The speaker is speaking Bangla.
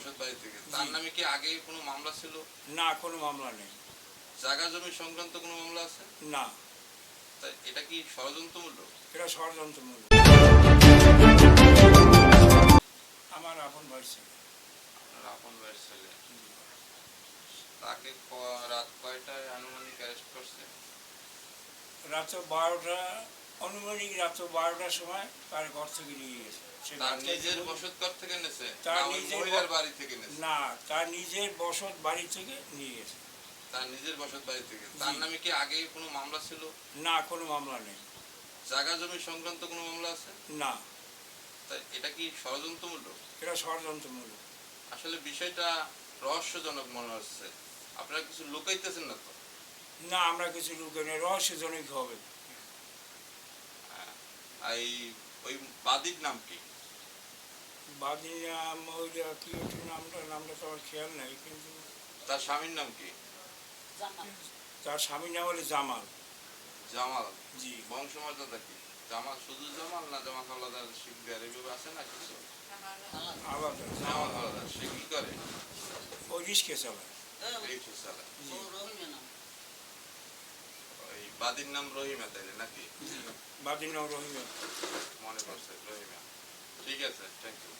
বসত বাড়ি থেকে। তার নামে কি আগে কোনো মামলা ছিল? না কোনো মামলা নেই। জায়গা জমি সংক্রান্ত কোনো মামলা আছে? না। তাই এটা কি ষড়যন্ত্রমূলক? এটা ষড়যন্ত্রমূলক। আমার আপন ভাই ছিল। আপনার আপন ভাইয়ের ছেলে। তাকে রাত কয়টায় আনুমানিক অ্যারেস্ট করছে? রাত বারোটা অনুমানিক রাত বারোটার সময় তার ঘর থেকে নিয়ে গেছে। তার নিজের বসত ঘর থেকে নেছে তার না ওই নিজের বাড়ি থেকে নেছে না তার নিজের বসত বাড়ি থেকে নিয়ে গেছে। তার নিজের বসত বাড়ি থেকে? তার নামে কি আগে কোনো মামলা ছিল? না কোনো মামলা নেই। জায়গা জমি সংক্রান্ত কোনো মামলা আছে? না। তাই এটা কি ষড়যন্ত্রমূলক? এটা ষড়যন্ত্রমূলক। আসলে বিষয়টা রহস্যজনক মনে হচ্ছে। আপনারা কিছু লুকাইতেছেন না তো? না আমরা কিছু লোকের রহস্যজনক হবে। এই ওই বাদীর নাম কি? মহিলা কি নামটা নামটা তো আমার খেয়াল নাই কিন্তু তার স্বামীর নাম কি? তার স্বামীর নাম হলো জামাল। জামাল। জি। বংশমর্যাদা কি? জামাল শুধু জামাল না জামাল হাওলাদার শিখদার এভাবে আছে না কিছু? আলাদা জামাল হাওলাদার। সে কি করে? ওই রিস্কে চালায় রিক্সা চালায় বাদীর নাম রহিমা তাইলে নাকি? বাদির নাম রহিমা। মনে পড়ছে রহিমা। ঠিক আছে থ্যাংক ইউ